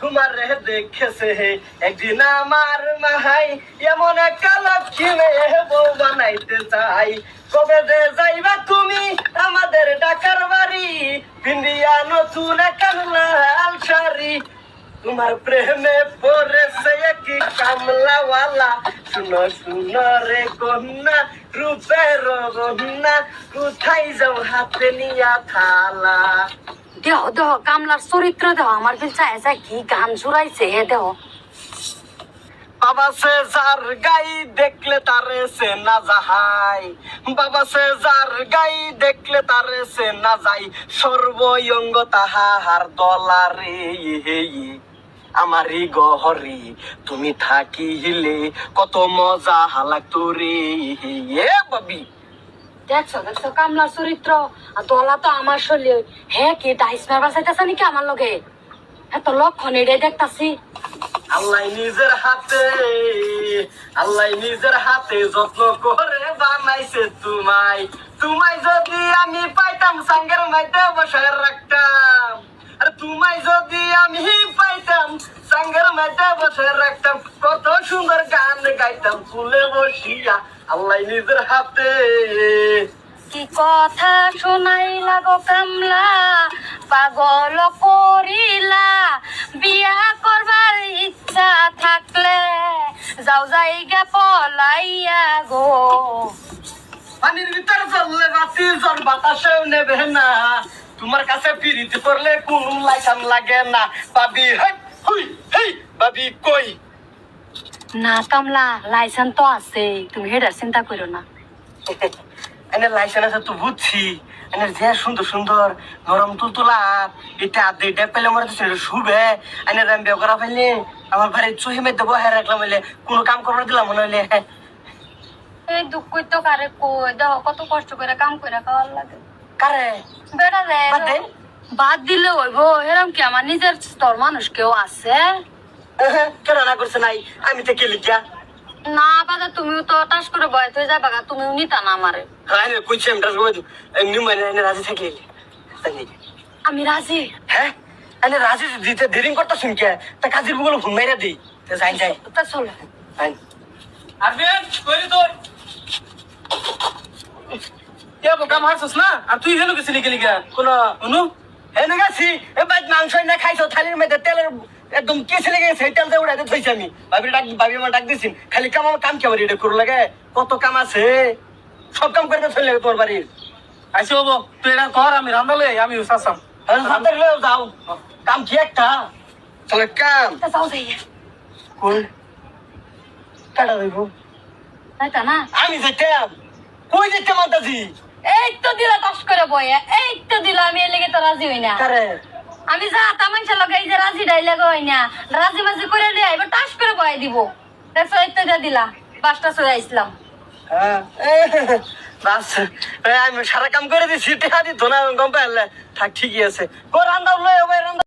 তোমার রে দেখেছে একদিন আমার মাহাই এমন একটা লক্ষ্মী মেয়ে বউ বানাইতে চাই। কবে যে যাইবা তুমি আমাদের ডাকার বাড়ি, পিন্ডিয়া নতুন শাড়ি। তোমার প্রেমে পড়েছে কি কামলাওয়ালা। শুনো শুনো রে কন্যা, রূপের কন্যা কোথায় যাও হাতে নিয়া থালা? দেহ দেহ কামলার চরিত্র দেহ আমার বিল চায় কি গান জুড়াইছে হে দেহ? বাবা সে যার গাই দেখলে তারে সে না যাহাই বাবা সে যার গাই দেখলে তারে সে না যাই সর্বয়ঙ্গ তাহার দলারে আমারি গহরি তুমি থাকিলে কত মজা হালাক তোরে এ বাবি! দেখছ দেখছ, কামলার চরিত্র। আর দলা তো আমার শরীরে হে কি ডাইস মারবার চাইতেছে নাকি আমার লগে? এত লক্ষণ এটাই দেখতাছি। আল্লাহ নিজের হাতে, আল্লাহ নিজের হাতে যত্ন করে বানাইছে তোমায়। তোমায় যদি আমি পাইতাম, সাঙ্গের মাইতে বসায় রাখতাম। আর তোমায় যদি আমি পাইতাম, সাঙ্গের মাইতে বসায় রাখতাম। কত সুন্দর গান গাইতাম ফুলে বসিয়া আল্লাহ নিজের হাতে। কি কথা শোনাইলা গো কামলা? পাগল করিলা। বিয়া করবার ইচ্ছা থাকলে যাও যাইগা পলাইয়া গো। পানির ভিতরে চললে বাতি জ্বর বাতাসেও নেবে না। তোমার কাছে পিরিতি করলে কোন লাগে না। পাবি হেই হুই হেই বাবি কই? না কামলা লাইসেন্স তো আছে তুমি হেডার চিন্তা করো না। এনে লাইসেন্স আছে তো বুঝছি। এনে যে সুন্দর সুন্দর নরম তুলতুলা এটা আদে এটা পেলে মরে তো শুবে। এনে রাম বিয়ে করা ফেললে আমার চুহি দেবো হ্যাঁ রাখলাম হইলে। কোনো কাম করবার দিলাম মনে হইলে। এই দুঃখ তো কারে কই? দেখো কত কষ্ট করে কাম করে খাওয়ার লাগে। কারে? বেটা রে বাদ দিলে হইব। এরম কি আমার নিজের স্তর মানুষ কেউ আছে? কেন না করছে নাই? আমি তো গেলি গিয়া। না তুমিও তো টাস করে বয়স হয়ে যাবে তুমিও নিতা না আমারে। হ্যাঁ এনে কইছি আমি টাস করে মানে রাজি থাকলে আমি রাজি। হ্যাঁ এনে রাজি দিতে দেরি করতে শুনকে তা কাজের বুগুলো ঘুম মাইরা দিই। তা যাই যাই। তা চলো। যাই। আরবিয়ান কইলি তুই? কে বোকা মারছস না? আর তুই হেলো গেছিলি গেলি কোন অনু? এনে গেছি। এ বাইত মাংস না খাইছো থালির মধ্যে তেলের একদম কেসে লেগে গেছে তেল দিয়ে উড়াইতে থইছি আমি? ভাবি ডাক ভাবি আমার ডাক দিছিন। খালি কাম আমার কাম কেমন এটা করু লাগে? কত কাম আছে? সব কাম করতে থই লাগে তোর বাড়ির। আইসি হব তুই এটা কর আমি রান্দালে আমি উসাসাম হাতের লেও যাও। কাম কি একটা? চলে কাম। তা যাও যাই কোন কাটা হইব তাই তা না? আমি যেতাম কই যেতে মাতাজি এই তো দিলা টাস করে বয়ে এই তো দিলা আমি এর লেগে তো রাজি হই না। কারে? আমি যা তা মানুষের লগে এই যে রাজি ডাইলে হয় না? রাজি মাজি করে দিয়ে এবার টাস করে বয়ে দিব। দেখছ দিলা, বাসটা চলে আসলাম হ্যাঁ বাস আমি সারা কাম করে দিছি, টেহা দিত না গম পাইলে থাক, ঠিকই আছে। কো, রান্দাও লয় রান্দা